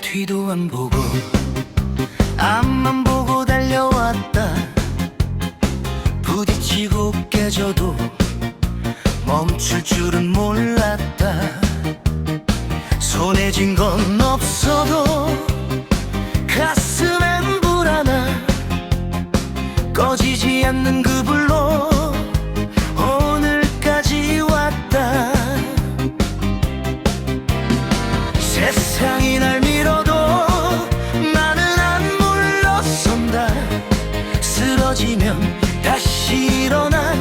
뒤도 안 보고 앞만 보고 달려왔다. 부딪히고 깨져도 멈출 줄은 몰랐다. 손에 쥔 건 없어도 가슴엔 불하나 꺼지지 않는 그 불로 오늘까지 왔다. 세상이 날밀 다시 일어나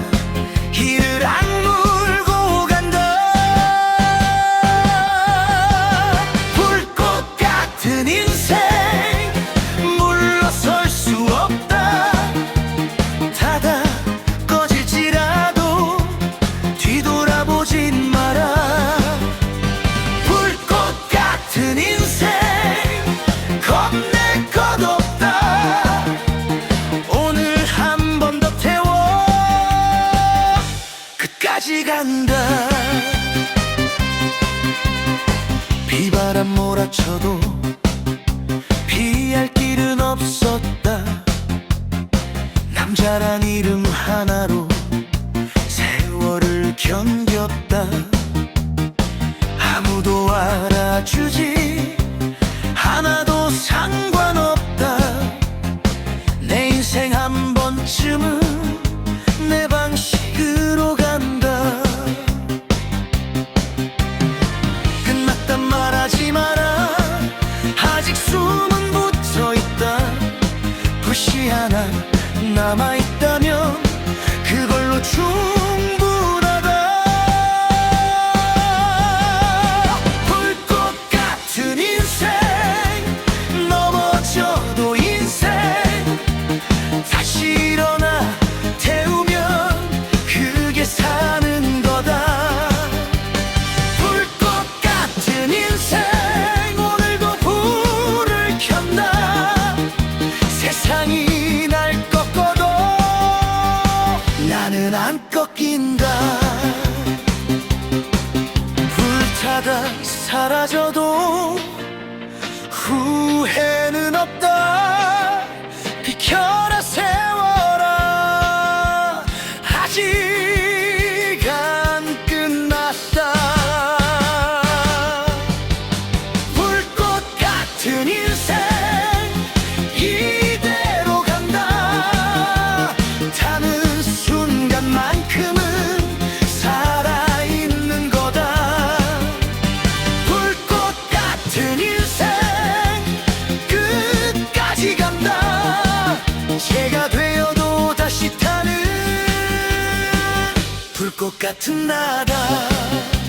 비바람 몰아쳐도 피할 길은 없었다. 남자란 이름 하나로 세월을 견뎠다. 아무도 알아주지 하나도 상관없다. 내 인생 한 번쯤은 하나 남아 나는 안 꺾인다. 불타다 사라져도 후회는 없다. 비켜라 세워라. 아직 안 끝났다. 불꽃 같은 인 꽃 같은 나다